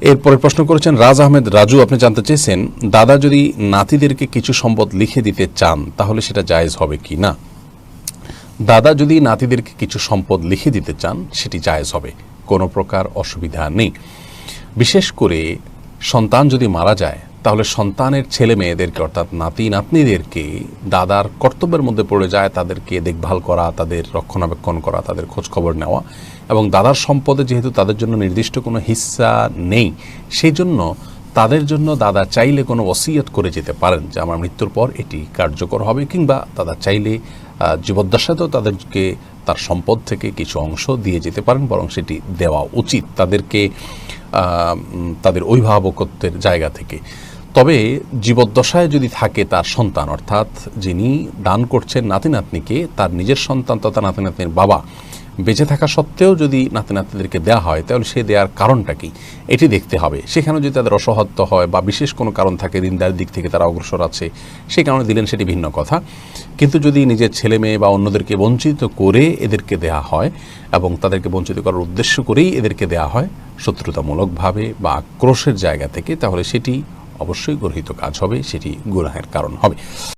এরপরে প্রশ্ন করেছেন, রাজ আহমেদ, রাজু, আপনি জানতে চেয়েছেন, দাদা যদি নাতিদেরকে কিছু সম্পদ লিখে দিতে চান, তাহলে সেটা জায়েজ হবে কি না? দাদা যদি নাতিদেরকে কিছু সম্পদ লিখে দিতে চান, সেটি জায়েজ হবে। কোনো প্রকার অসুবিধা নেই। বিশেষ করে সন্তান যদি মারা যায় তাহলে সন্তানের ছেলে মেয়েদেরকে, অর্থাৎ নাতি নাতনিদেরকে, দাদার কর্তব্যের মধ্যে পড়ে যায়, তাদেরকে দেখভাল করা, তাদের রক্ষণাবেক্ষণ করা, তাদের খোঁজ খবর নেওয়া। এবং দাদার সম্পদে যেহেতু তাদের জন্য নির্দিষ্ট কোনো হিস্সা নেই সেই জন্য তাদের জন্য দাদা চাইলে কোনো ওসিয়ত করে যেতে পারেন যে আমার মৃত্যুর পর এটি কার্যকর হবে, কিংবা দাদা চাইলে জীবদ্দশাতেও তাদেরকে তার সম্পদ থেকে কিছু অংশ দিয়ে যেতে পারেন, বরং সেটি দেওয়া উচিত তাদেরকে তাদের অভিভাবকত্বের জায়গা থেকে। তবে জীবদ্দশায় যদি থাকে তার সন্তান, অর্থাৎ যিনি দান করছেন নাতি নাতনিকে তার নিজের সন্তান তথা নাতি নাতনির বাবা বেঁচে থাকা সত্ত্বেও যদি নাতি নাতনিদেরকে দেওয়া হয়, তাহলে সে দেওয়ার কারণটা কি? এটি দেখতে হবে। সেখানে যদি তাদের অসহত্য হয় বা বিশেষ কোনো কারণ থাকে, দিনদার দিক থেকে তারা অগ্রসর আছে সেই কারণে দিলেন সেটি ভিন্ন কথা। কিন্তু যদি নিজের ছেলে মেয়ে বা অন্যদেরকে বঞ্চিত করে এদেরকে দেয়া হয় এবং তাদেরকে বঞ্চিত করার উদ্দেশ্য করেই এদেরকে দেয়া হয় শত্রুতামূলকভাবে বা আক্রোশের জায়গা থেকে, তাহলে সেটি অবশ্যই গর্হিত কাজ হবে সেটি গুনাহের কারণ হবে।